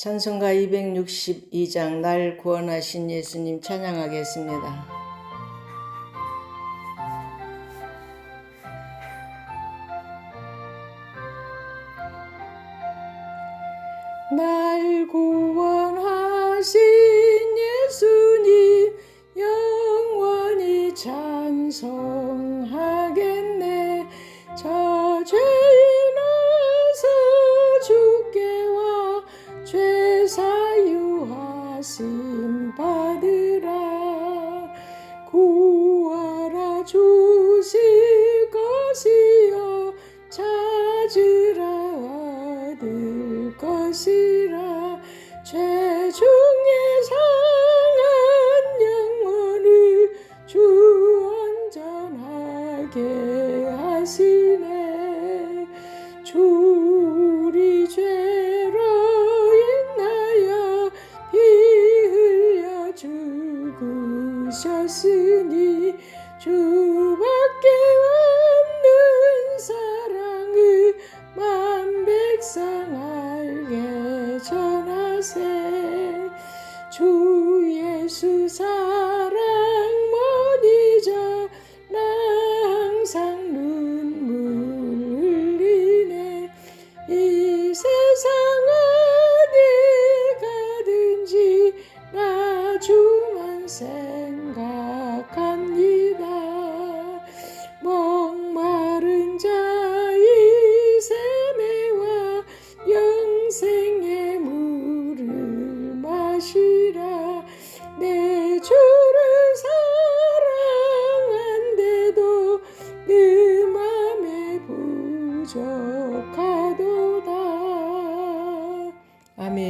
찬송가 262장 날 구원하신 예수님 찬양하겠습니다. 날 구원하신 예수님 영원히 찬송하겠네 죄사유하심 받으라. 구하라 주실 것이요. 찾으라. 얻을 것이라. 죄중에 상한 영혼을 주 온전하게 하시네. 주 죽으셨으니 주밖에 없는 사랑을 만 백성 알게 전하세. 주 예수 사랑 못 잊어 나 항상 눈물 흘리네. 이 세상 어디 가든지 나 주만 생 Amém.